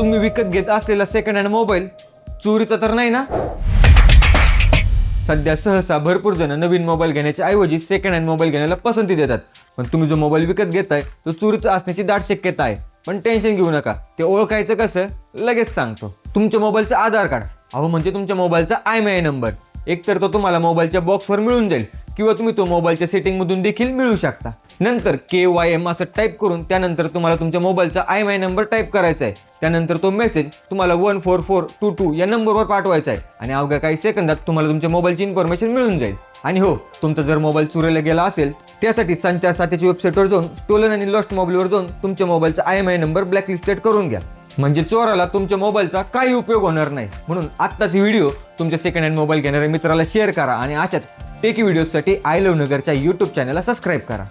तुम्ही विकत घेत असलेला सेकंड हँड मोबाईल चोरीचा तर नाही ना? सध्या सहसा भरपूर जण नवीन मोबाईल घेण्याच्या ऐवजी सेकंड हँड मोबाईल घेण्याला पसंती देतात. पण तुम्ही जो मोबाईल विकत घेताय तो चोरीचा असण्याची दाट शक्यता आहे. पण टेन्शन घेऊ नका. ते ओळखायचं कसं? लगेच सांगतो. तुमच्या मोबाईलचं आधार कार्ड. अहो म्हणजे तुमच्या मोबाईलचा आय एम आय नंबर एकतर तो तुम्हाला मोबाईलच्या बॉक्सवर मिळून जाईल. किंवा तुम्ही तो मोबाईलच्या सेटिंगमधून देखील मिळू शकता. नंतर के वाय एम असं टाईप करून त्यानंतर तुम्हाला तुमच्या मोबाईलचा I M I number type करायचा आहे. त्यानंतर तो मेसेज तुम्हाला one four four two two या नंबरवर पाठवायचा आहे. आणि अवघ्या काही सेकंदात तुम्हाला तुमच्या मोबाईलची इन्फॉर्मेशन मिळून जाईल. आणि हो तुमचा जर मोबाईल चोरीला गेला असेल त्यासाठी संचार साथीच्या वेबसाईटवर जाऊन स्टोलन आणि लॉस्ट मोबाईलवर जाऊन तुमच्या मोबाईलचा I M I number blacklisted करून घ्या. म्हणजे चोराला तुमच्या मोबाईलचा काही उपयोग होणार नाही. म्हणून आत्ताच व्हिडिओ तुमच्या सेकंड हँड मोबाईल घेणाऱ्या मित्राला शेअर करा आणि अशात टेकी व्हिडिओसाठी आय लव्ह नगरच्या यूट्यूब चॅनलला सबस्क्राईब करा.